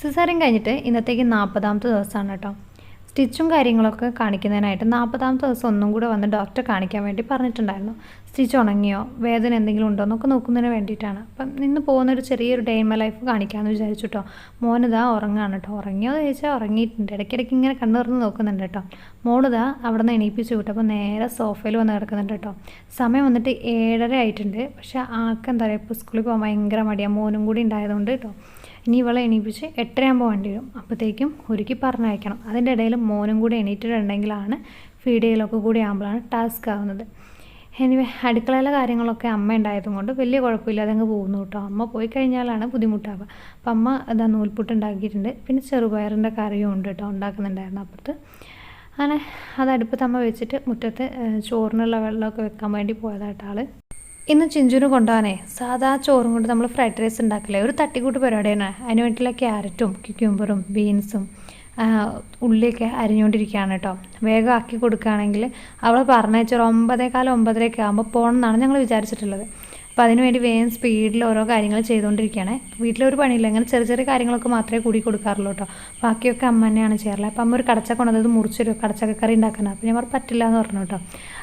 Caesarean കഴിഞ്ഞിട്ട് ഇന്നത്തേക്ക് നാൽപ്പതാമത്തെ ദിവസമാണ് കേട്ടോ. സ്റ്റിച്ചും കാര്യങ്ങളൊക്കെ കാണിക്കുന്നതിനായിട്ട് നാൽപ്പതാമത്തെ ദിവസം ഒന്നും കൂടെ വന്ന് ഡോക്ടറെ കാണിക്കാൻ വേണ്ടി പറഞ്ഞിട്ടുണ്ടായിരുന്നു. സ്റ്റിച്ച് ഉണങ്ങിയോ വേദന എന്തെങ്കിലും ഉണ്ടോ എന്നൊക്കെ നോക്കുന്നതിന് വേണ്ടിയിട്ടാണ്. അപ്പം ഇന്ന് പോകുന്നൊരു ചെറിയൊരു ഡേ ഇൻ മൈ ലൈഫ് കാണിക്കാമെന്ന് വിചാരിച്ചു കേട്ടോ. മോനിതാ ഉറങ്ങാണ് കേട്ടോ. ഉറങ്ങിയോ എന്ന് ചോദിച്ചാൽ ഉറങ്ങിയിട്ടുണ്ട്. ഇടയ്ക്കിടയ്ക്ക് ഇങ്ങനെ കണ്ണു തുറന്ന് നോക്കുന്നുണ്ട് കേട്ടോ. മോളിതാ അവിടെ നിന്ന് എണീപ്പിച്ച് വിട്ടപ്പോൾ നേരെ സോഫയിൽ വന്ന് കിടക്കുന്നുണ്ട് കേട്ടോ. സമയം വന്നിട്ട് ഏഴര ആയിട്ടുണ്ട്. പക്ഷേ ആൾക്കെന്താ പറയുക ഇപ്പോൾ സ്കൂളിൽ പോകാൻ ഭയങ്കര മടിയാണ് മോനും കൂടി ഉണ്ടായതുകൊണ്ട് കേട്ടോ. ഇനി ഇവളെ എണീപ്പിച്ച് എട്ടരയാകുമ്പോൾ വണ്ടി വരും. അപ്പോഴത്തേക്കും ഒരുക്കി പറഞ്ഞയക്കണം. അതിന്റെ ഇടയിൽ മോനും കൂടി എണീറ്റിട്ടുണ്ടെങ്കിലാണ് ഫീഡ് ചെയ്യലൊക്കെ കൂടി ആകുമ്പോഴാണ് ടാസ്ക് ആവുന്നത്. എനിവേ അടുക്കളയിലെ കാര്യങ്ങളൊക്കെ അമ്മ ഉണ്ടായതും കൊണ്ട് വലിയ കുഴപ്പമില്ലാതെ അങ്ങ് പോകുന്നു കേട്ടോ. അമ്മ പോയി കഴിഞ്ഞാലാണ് ബുദ്ധിമുട്ടാവുക. അപ്പം അമ്മ ഇതാ നൂൽപുട്ട് ഉണ്ടാക്കിയിട്ടുണ്ട്. പിന്നെ ചെറുപയറിന്റെ കറിയും ഉണ്ട് കേട്ടോ ഉണ്ടാക്കുന്നുണ്ടായിരുന്നു അപ്പുറത്ത്. അങ്ങനെ അത് അടുപ്പത്ത് അമ്മ വെച്ചിട്ട് മുറ്റത്ത് ചോറിനുള്ള വെള്ളമൊക്കെ വെക്കാൻ വേണ്ടി പോയതായിട്ട് ഇന്ന് ചിഞ്ചുന് കൊണ്ടുപോകാനേ സാധാ ചോറും കൊണ്ട് നമ്മൾ ഫ്രൈഡ് റൈസ് ഉണ്ടാക്കില്ലേ? ഒരു തട്ടിക്കൂട്ട് പരിപാടിയാണ്. അതിന് വേണ്ടിയിട്ടുള്ള ക്യാരറ്റും ക്യൂക്യൂമ്പറും ബീൻസും ഉള്ളിയൊക്കെ അരിഞ്ഞുകൊണ്ടിരിക്കുകയാണ് കേട്ടോ. വേഗം ആക്കി കൊടുക്കുകയാണെങ്കിൽ അവൾ പറഞ്ഞേച്ചൊരു ഒമ്പതേകാലം ഒമ്പതരയൊക്കെ ആകുമ്പോൾ പോകണം എന്നാണ് ഞങ്ങൾ വിചാരിച്ചിട്ടുള്ളത് അപ്പോൾ അതിനുവേണ്ടി വേഗം സ്പീഡിൽ ഓരോ കാര്യങ്ങൾ ചെയ്തുകൊണ്ടിരിക്കുകയാണ്. വീട്ടിലൊരു പണിയില്ല. അങ്ങനെ ചെറിയ ചെറിയ കാര്യങ്ങളൊക്കെ മാത്രമേ കൂടി കൊടുക്കാറുള്ളൂ കേട്ടോ. ബാക്കിയൊക്കെ അമ്മ തന്നെയാണ് ചെയ്യാറുള്ളത്. അപ്പോൾ അമ്മ ഒരു കടച്ച കൊണ്ടുവന്നത് മുറിച്ചൊരു കടച്ചക്കറി ഉണ്ടാക്കാനാണ്. അപ്പോൾ ഞാൻ പറ്റില്ല എന്ന് പറഞ്ഞു കേട്ടോ.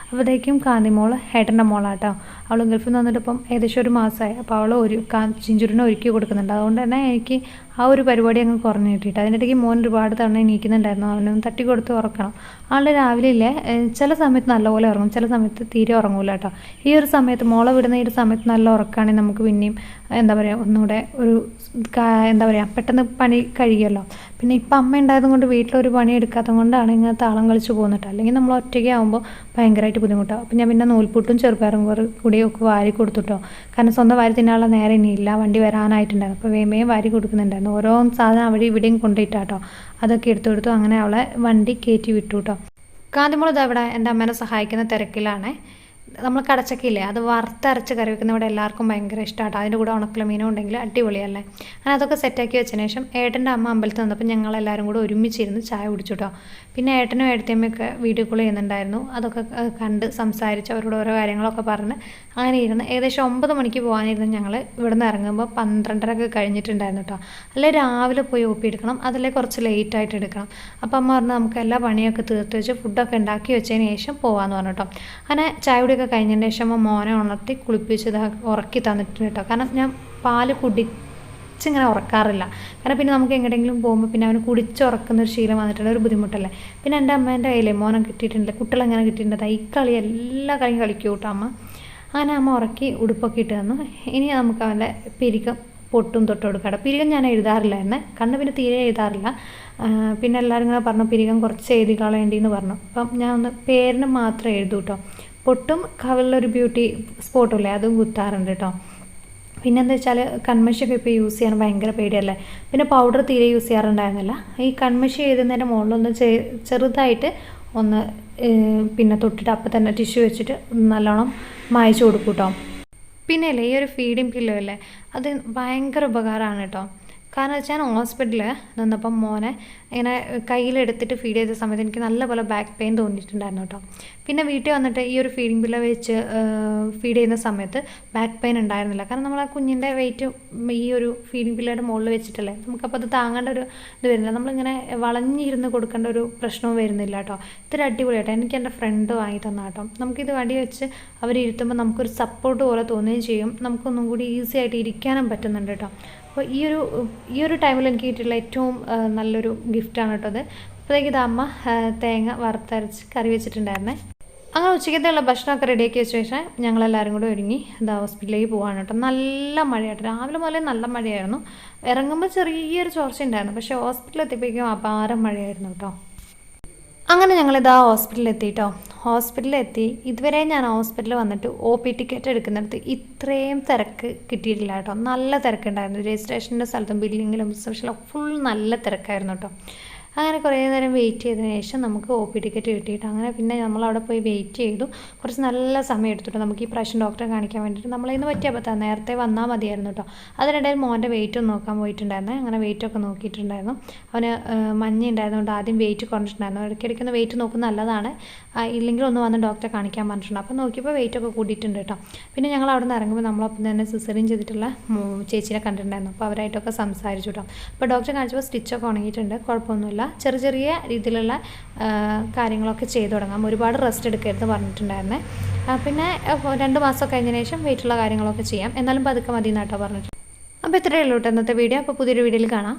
അപ്പോഴത്തേക്കും കാന്തിമോൾ ഏട്ടന്റെ മോളാട്ടോ. അവൾ ഗൾഫിൽ നിന്ന് വന്നിട്ട് ഇപ്പം ഏകദേശം ഒരു മാസമായി അപ്പോൾ അവൾ ഒരു ചിഞ്ചുരിനെ ഒരുക്കി കൊടുക്കുന്നുണ്ട്. അതുകൊണ്ട് തന്നെ എനിക്ക് ആ ഒരു പരിപാടി അങ്ങ് കുറഞ്ഞു കിട്ടിയിട്ട് അതിന്റെ ഇടയ്ക്ക് മോൻ ഒരുപാട് തവണ എണീക്കുന്നുണ്ടായിരുന്നു. അവനൊന്ന് തട്ടി കൊടുത്ത് ഉറക്കണം. ആളുടെ രാവിലെ ഇല്ലേ ചില സമയത്ത് നല്ലപോലെ ഉറങ്ങും. ചില സമയത്ത് തീരെ ഉറങ്ങൂല കേട്ടോ. ഈ ഒരു സമയത്ത് മോളെ വിടുന്ന ഈ ഒരു സമയത്ത് നല്ല ഉറക്കമാണെങ്കിൽ നമുക്ക് പിന്നെയും എന്താ പറയുക ഒന്നുകൂടെ ഒരു എന്താ പറയുക പെട്ടെന്ന് പണി കഴിയുമല്ലോ. പിന്നെ ഇപ്പം അമ്മ ഉണ്ടായതും കൊണ്ട് വീട്ടിലൊരു പണി എടുക്കാത്തത് കൊണ്ടാണ് ഇങ്ങനെ താളം കളിച്ച് പോകുന്നിട്ട് അല്ലെങ്കിൽ നമ്മൾ ഒറ്റയ്ക്ക് ആകുമ്പോൾ ഭയങ്കരമായിട്ട് ബുദ്ധിമുട്ടാവും അപ്പം ഞാൻ പിന്നെ നൂൽപുട്ടും ചെറുപ്പയറും കൂടി കൂടിയൊക്കെ വാരി കൊടുത്തിട്ടോ. കാരണം സ്വന്തം വാരി തിന്നാനുള്ള നേരം ഇനിയില്ല വണ്ടി വരാനായിട്ടുണ്ടായിരുന്നു. അപ്പോൾ വേഗം വാരി കൊടുക്കുന്നുണ്ടായിരുന്നു. ഓരോ സാധനം അവിടെ ഇവിടെയും കൊണ്ടിട്ടാട്ടോ. അതൊക്കെ എടുത്തു കൊടുത്തു അങ്ങനെ അവളെ വണ്ടി കയറ്റി വിട്ടു കേട്ടോ. കാന്തിമുളത് അവിടെ എന്റെ അമ്മേനെ സഹായിക്കുന്ന തിരക്കിലാണ്. നമ്മൾ കടച്ചക്കയില്ലേ അത് വറുത്തരച്ച് കറി വെക്കുന്ന ഇവിടെ എല്ലാവർക്കും ഭയങ്കര ഇഷ്ടമാട്ടോ അതിന്റെ കൂടെ ഉണക്കല മീനും ഉണ്ടെങ്കിൽ അടിപൊളിയല്ലേ? അങ്ങനെ അതൊക്കെ സെറ്റാക്കി വെച്ചതിന് ശേഷം ഏട്ടന്റെ അമ്മ അമ്പലത്തിൽ നിന്നപ്പോൾ ഞങ്ങളെല്ലാവരും കൂടെ ഒരുമിച്ചിരുന്ന് ചായ കുടിച്ചു കേട്ടോ പിന്നെ ഏട്ടനും ഏട്ടത്തിയമ്മയൊക്കെ വീഡിയോ കോൾ ചെയ്യുന്നുണ്ടായിരുന്നു അതൊക്കെ കണ്ട് സംസാരിച്ച് അവരോട് ഓരോ കാര്യങ്ങളൊക്കെ പറഞ്ഞ് അങ്ങനെ ഇരുന്ന് ഏകദേശം ഒമ്പത് മണിക്ക് പോകാനിരുന്ന് ഞങ്ങൾ ഇവിടുന്ന് ഇറങ്ങുമ്പോൾ പന്ത്രണ്ടരൊക്കെ കഴിഞ്ഞിട്ടുണ്ടായിരുന്നു കേട്ടോ അല്ലെ രാവിലെ പോയി ഒപ്പി എടുക്കണം അതിലെ കുറച്ച് ലേറ്റ് ആയിട്ട് എടുക്കണം. അപ്പം അമ്മ പറഞ്ഞു നമുക്ക് എല്ലാ പണിയൊക്കെ തീർത്ത് വെച്ച് ഫുഡൊക്കെ ഉണ്ടാക്കി വെച്ചതിന് ശേഷം പോകാമെന്ന് പറഞ്ഞു കേട്ടോ അങ്ങനെ ചായ കുടിയൊക്കെ കഴിഞ്ഞതിന് ശേഷം മോനെ ഉണർത്തി കുളിപ്പിച്ച് ഉറക്കി തന്നിട്ടുണ്ട് കേട്ടോ. കാരണം ഞാൻ പാൽ കുടിച്ചിങ്ങനെ ഉറക്കാറില്ല. കാരണം പിന്നെ നമുക്ക് എങ്ങോട്ടെങ്കിലും പോകുമ്പോൾ പിന്നെ അവന് കുടിച്ചുറക്കുന്ന ഒരു ശീലം വന്നിട്ടുള്ള ഒരു ബുദ്ധിമുട്ടല്ലേ. പിന്നെ എന്റെ അമ്മേന്റെ കയ്യിലെ മോനെ കിട്ടിയിട്ടുണ്ട്. കുട്ടികളെങ്ങനെ കിട്ടിയിട്ടുണ്ട്? ഈ കളി എല്ലാ കളിയും കളിക്കും കേട്ടോ അമ്മ. അങ്ങനെ അമ്മ ഉറക്കി ഉടുപ്പൊക്കെ ഇട്ട് തന്നു. ഇനി നമുക്ക് അവന്റെ പിരികം പൊട്ടും തൊട്ട് കൊടുക്കാം പിരികം ഞാൻ എഴുതാറില്ലായിരുന്നേ. കണ്ണ് പിന്നെ തീരെ എഴുതാറില്ല. പിന്നെ എല്ലാവരും ഇങ്ങനെ പറഞ്ഞു പിരികം കുറച്ച് എഴുതി കളയേണ്ടി എന്ന് പറഞ്ഞു. അപ്പം ഞാൻ ഒന്ന് പേരിന് മാത്രം എഴുതൂ കേട്ടോ പൊട്ടും കവളിലൊരു ബ്യൂട്ടി സ്പോട്ടില്ലേ അതും കുത്താറുണ്ട് കേട്ടോ പിന്നെ എന്താ വെച്ചാൽ കൺമഷിയൊക്കെ ഇപ്പോൾ യൂസ് ചെയ്യാൻ ഭയങ്കര പേടിയല്ലേ? പിന്നെ പൗഡർ തീരെ യൂസ് ചെയ്യാറുണ്ടായിരുന്നില്ല. ഈ കൺമഷി എഴുതുന്നതിന്റെ മുകളിലൊന്ന് ചെറുതായിട്ട് ഒന്ന് പിന്നെ തൊട്ടിട്ട് അപ്പം തന്നെ ടിഷ്യൂ വെച്ചിട്ട് നല്ലോണം മായച്ചു കൊടുക്കും കേട്ടോ പിന്നെ അല്ലേ ഈ ഒരു ഫീഡിങ് പില്ലോ അല്ലേ അത് ഭയങ്കര ഉപകാരമാണ് കേട്ടോ കാരണം വെച്ചാൽ ഞാൻ ഹോസ്പിറ്റലിൽ നിന്നപ്പം മോനെ ഇങ്ങനെ കയ്യിലെടുത്തിട്ട് ഫീഡ് ചെയ്ത സമയത്ത് എനിക്ക് നല്ലപോലെ ബാക്ക് പെയിൻ തോന്നിയിട്ടുണ്ടായിരുന്നു കേട്ടോ. പിന്നെ വീട്ടിൽ വന്നിട്ട് ഈ ഒരു ഫീഡിംഗ് പില്ല വെച്ച് ഫീഡ് ചെയ്യുന്ന സമയത്ത് ബാക്ക് പെയിൻ ഉണ്ടായിരുന്നില്ല. കാരണം നമ്മൾ ആ കുഞ്ഞിന്റെ വെയിറ്റ് ഈ ഒരു ഫീഡിംഗ് പില്ലയുടെ മുകളിൽ വെച്ചിട്ടല്ലേ. നമുക്കപ്പോൾ അത് താങ്ങേണ്ട ഒരു ഇത് വരുന്നില്ല. നമ്മളിങ്ങനെ വളഞ്ഞിരുന്ന് കൊടുക്കേണ്ട ഒരു പ്രശ്നവും വരുന്നില്ല കേട്ടോ. ഇതൊരു അടിപൊളിയാട്ടോ. എനിക്ക് എന്റെ ഫ്രണ്ട് വാങ്ങി തന്ന കേട്ടോ. നമുക്കിത് വടി വെച്ച് അവരിരുത്തുമ്പോൾ നമുക്കൊരു സപ്പോർട്ട് പോലെ തോന്നുകയും ചെയ്യും. നമുക്കൊന്നും കൂടി ഈസി ആയിട്ട് ഇരിക്കാനും പറ്റുന്നുണ്ട് കേട്ടോ. അപ്പോൾ ഈ ഒരു ഈ ഒരു ടൈമിൽ എനിക്ക് കിട്ടിയിട്ടുള്ള ഏറ്റവും നല്ലൊരു ഗിഫ്റ്റാണ് കേട്ടോ അത്. അപ്പോഴത്തേക്ക് ഇത് അമ്മ തേങ്ങ വറുത്തരച്ച് കറി വെച്ചിട്ടുണ്ടായിരുന്നേ. അങ്ങനെ ഉച്ചക്കത്തെയുള്ള ഭക്ഷണമൊക്കെ റെഡിയാക്കിയ ശേഷം ഞങ്ങളെല്ലാവരും കൂടെ ഒരുങ്ങി ഇതാ ഹോസ്പിറ്റലിലേക്ക് പോകാണ് കേട്ടോ. നല്ല മഴയായിട്ട് രാവിലെ മുതലേ നല്ല മഴയായിരുന്നു. ഇറങ്ങുമ്പോൾ ചെറിയൊരു ചോർച്ച ഉണ്ടായിരുന്നു പക്ഷേ ഹോസ്പിറ്റലിൽ എത്തിയപ്പോഴേക്കും അപാരം മഴയായിരുന്നു കേട്ടോ. അങ്ങനെ ഞങ്ങളിതാ ഹോസ്പിറ്റലിൽ എത്തിയിട്ടോ ഹോസ്പിറ്റലിൽ എത്തി ഇതുവരെ ഞാൻ ഹോസ്പിറ്റലിൽ വന്നിട്ട് ഒ പി ടിക്കറ്റ് എടുക്കുന്നിടത്ത് ഇത്രയും തിരക്ക് കിട്ടിയിട്ടില്ല കേട്ടോ. നല്ല തിരക്കുണ്ടായിരുന്നു. രജിസ്ട്രേഷന്റെ സ്ഥലത്തും ബില്ലിങ്ങിലും റിസപ്ഷനിലും ഫുൾ നല്ല തിരക്കായിരുന്നു കേട്ടോ. അങ്ങനെ കുറേ നേരം വെയിറ്റ് ചെയ്തതിന് ശേഷം നമുക്ക് ഒ പി ടിക്കറ്റ് കിട്ടിയിട്ട് അങ്ങനെ പിന്നെ നമ്മൾ അവിടെ പോയി വെയിറ്റ് ചെയ്തു. കുറച്ച് നല്ല സമയം എടുത്തിട്ട്. നമുക്ക് ഈ പ്രാവശ്യം ഡോക്ടറെ കാണിക്കാൻ വേണ്ടിയിട്ട് നമ്മളിന്ന് പറ്റിയ പറ്റാം നേരത്തെ വന്നാൽ മതിയായിരുന്നു കേട്ടോ അതിനിടയിൽ മോന്റെ വെയിറ്റ് ഒന്ന് നോക്കാൻ പോയിട്ടുണ്ടായിരുന്നു. അങ്ങനെ വെയിറ്റ് ഒക്കെ നോക്കിയിട്ടുണ്ടായിരുന്നു. അവന് മഞ്ഞ ഉണ്ടായതുകൊണ്ട് ആദ്യം വെയിറ്റ് കുറഞ്ഞിട്ടുണ്ടായിരുന്നു. ഇടയ്ക്കിടയ്ക്ക് ഒന്ന് വെയിറ്റ് നോക്കുന്നത് നല്ലതാണ്. ഇല്ലെങ്കിൽ ഒന്ന് വന്ന് ഡോക്ടറെ കാണിക്കാൻ പറഞ്ഞിട്ടുണ്ട്. അപ്പോൾ നോക്കിയപ്പോൾ വെയിറ്റ് ഒക്കെ കൂടിയിട്ടുണ്ട് കേട്ടോ പിന്നെ ഞങ്ങൾ അവിടെ നിന്ന് ഇറങ്ങുമ്പോൾ നമ്മളൊപ്പം തന്നെ സിസറിൻ ചെയ്തിട്ടുള്ള ചേച്ചീനെ കണ്ടിട്ടുണ്ടായിരുന്നു. അപ്പോൾ അവരായിട്ടൊക്കെ സംസാരിച്ചു കേട്ടോ അപ്പോൾ ഡോക്ടറെ കാണിച്ചപ്പോൾ സ്റ്റിച്ചൊക്കെ ഉണങ്ങിയിട്ടുണ്ട്. കുഴപ്പമൊന്നുമില്ല. ചെറിയ ചെറിയ രീതിയിലുള്ള കാര്യങ്ങളൊക്കെ ചെയ്തു തുടങ്ങാം. ഒരുപാട് റെസ്റ്റ് എടുക്കരുത് പറഞ്ഞിട്ടുണ്ടായിരുന്നേ. പിന്നെ രണ്ട് മാസം കഴിഞ്ഞതിന് ശേഷം വെയിറ്റുള്ള കാര്യങ്ങളൊക്കെ ചെയ്യാം. എന്നാലും പതുക്കെ മതി എന്നാട്ടോ പറഞ്ഞിട്ട്. അപ്പോൾ ഇത്രയേ ഉള്ളൂ കേട്ടോ ഇന്നത്തെ വീഡിയോ. അപ്പോൾ പുതിയൊരു വീഡിയോയിൽ കാണാം.